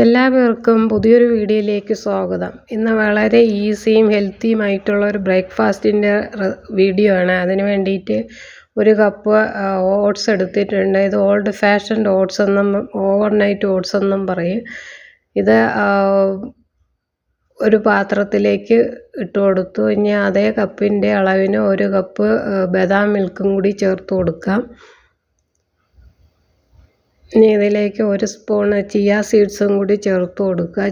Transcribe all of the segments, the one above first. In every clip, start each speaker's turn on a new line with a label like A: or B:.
A: എല്ലാവർക്കും പുതിയൊരു വീഡിയോയിലേക്ക് സ്വാഗതം. ഇന്ന് വളരെ ഈസിയും ഹെൽത്തിയുമായിട്ടുള്ള ഒരു ബ്രേക്ക്ഫാസ്റ്റിന്റെ വീഡിയോ ആണ്. അതിന് വേണ്ടിയിട്ട് ഒരു കപ്പ് ഓട്സ് എടുത്തിട്ടുണ്ട്. ഇത് ഓൾഡ് ഫാഷൻഡ് ഓട്സ് എന്നും ഓവർ നൈറ്റ് ഓട്സ് എന്നും പറയും. ഇത് ഒരു പാത്രത്തിലേക്ക് ഇട്ട് കൊടുത്തു. ഇനി അതേ കപ്പിന്റെ അളവിന് ഒരു കപ്പ് ബദാം മിൽക്കും കൂടി ചേർത്ത് കൊടുക്കാം. ഇനി ഇതിലേക്ക് ഒരു സ്പൂൺ ചിയ സീഡ്സും കൂടി ചേർത്ത് കൊടുക്കുക.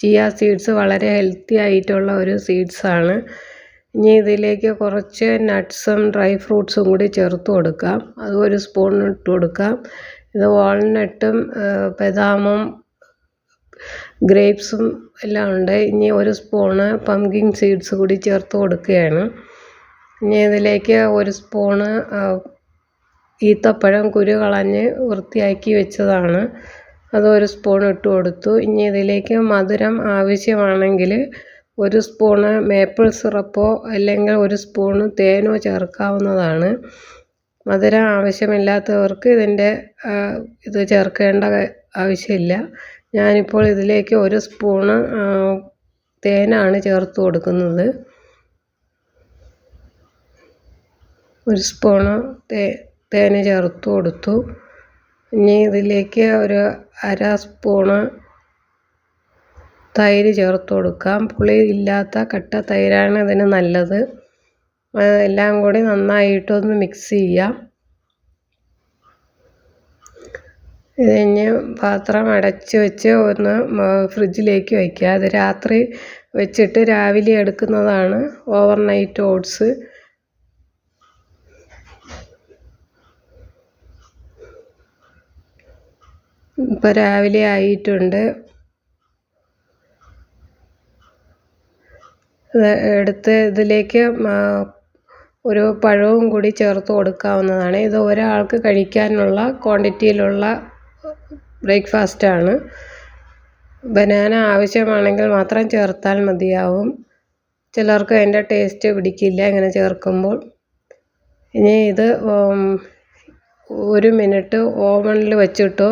A: ചിയ സീഡ്സ് വളരെ ഹെൽത്തി ആയിട്ടുള്ള ഒരു സീഡ്സാണ് ഇനി ഇതിലേക്ക് കുറച്ച് നട്ട്സും ഡ്രൈ ഫ്രൂട്ട്സും കൂടി ചേർത്ത് കൊടുക്കാം അത് ഒരു സ്പൂൺ ഇട്ട് കൊടുക്കാം ഇത് വാൾനട്ടും ബദാമും ഗ്രേപ്സും എല്ലാം ഉണ്ട്. ഇനി ഒരു സ്പൂണ് പംകിൻ സീഡ്സ് കൂടി ചേർത്ത് കൊടുക്കുകയാണ്. ഇനി ഇതിലേക്ക് ഒരു സ്പൂണ് ഈത്തപ്പഴം കുരു കളഞ്ഞ് വൃത്തിയാക്കി വെച്ചതാണ്. അത് ഒരു സ്പൂൺ ഇട്ട് കൊടുത്തു. ഇനി ഇതിലേക്ക് മധുരം ആവശ്യമാണെങ്കിൽ ഒരു സ്പൂണ് മേപ്പിൾ സിറപ്പോ അല്ലെങ്കിൽ ഒരു സ്പൂണ് തേനോ ചേർക്കാവുന്നതാണ്. മധുരം ആവശ്യമില്ലാത്തവർക്ക് ഇതിന്റെ ഇത് ചേർക്കേണ്ട ആവശ്യമില്ല. ഞാനിപ്പോൾ ഇതിലേക്ക് ഒരു സ്പൂണ് തേനാണ് ചേർത്ത് കൊടുക്കുന്നത്. ഒരു സ്പൂണ് തേ തേന് ചേർത്ത് കൊടുത്തു. ഇനി ഇതിലേക്ക് ഒരു അര സ്പൂണ് തൈര് ചേർത്ത് കൊടുക്കാം. പുളി ഇല്ലാത്ത കട്ട തൈരാണ് ഇതിന് നല്ലത്. എല്ലാം കൂടി നന്നായിട്ടൊന്ന് മിക്സ് ചെയ്യാം. ഇത് കഴിഞ്ഞ് പാത്രം അടച്ച് വെച്ച് ഒന്ന് ഫ്രിഡ്ജിലേക്ക് വയ്ക്കുക. അത് രാത്രി വെച്ചിട്ട് രാവിലെ എടുക്കുന്നതാണ്. ഓവർനൈറ്റ് ഓട്സ് ഇപ്പോൾ രാവിലെ ആയിട്ടുണ്ട്. എടുത്ത് ഇതിലേക്ക് ഒരു പഴവും കൂടി ചേർത്ത് കൊടുക്കാവുന്നതാണ്. ഇത് ഒരാൾക്ക് കഴിക്കാനുള്ള ക്വാണ്ടിറ്റിയിലുള്ള ബ്രേക്ക്ഫാസ്റ്റാണ്. ബനാന ആവശ്യമാണെങ്കിൽ മാത്രം ചേർത്താൽ മതിയാവും. ചിലർക്ക് അതിന്റെ ടേസ്റ്റ് പിടിക്കില്ല ഇങ്ങനെ ചേർക്കുമ്പോൾ. ഇനി ഇത് ഒരു മിനിറ്റ് ഓവണിൽ വെച്ചിട്ടോ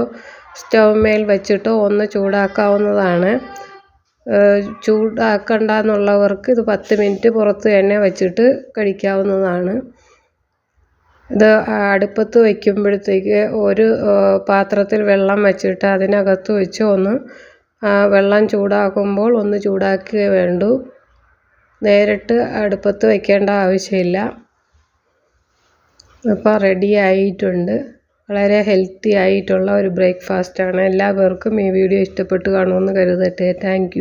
A: സ്റ്റൗമേൽ വെച്ചിട്ട് ഒന്ന് ചൂടാക്കാവുന്നതാണ്. ചൂടാക്കണ്ട എന്നുള്ളവർക്ക് ഇത് പത്ത് മിനിറ്റ് പുറത്ത് തന്നെ വെച്ചിട്ട് കഴിക്കാവുന്നതാണ്. ഇത് അടുപ്പത്ത് വയ്ക്കുമ്പോഴത്തേക്ക് ഒരു പാത്രത്തിൽ വെള്ളം വെച്ചിട്ട് അതിനകത്ത് വെച്ച് ഒന്ന് വെള്ളം ചൂടാക്കുമ്പോൾ ഒന്ന് ചൂടാക്കുക വേണ്ടു. നേരിട്ട് അടുപ്പത്ത് വയ്ക്കേണ്ട ആവശ്യമില്ല. അപ്പോൾ റെഡി ആയിട്ടുണ്ട്. വളരെ ഹെൽത്തി ആയിട്ടുള്ള ഒരു ബ്രേക്ക്ഫാസ്റ്റാണ് എല്ലാവർക്കും ഈ വീഡിയോ ഇഷ്ടപ്പെട്ടു കാണുമെന്ന് കരുതട്ടെ. താങ്ക്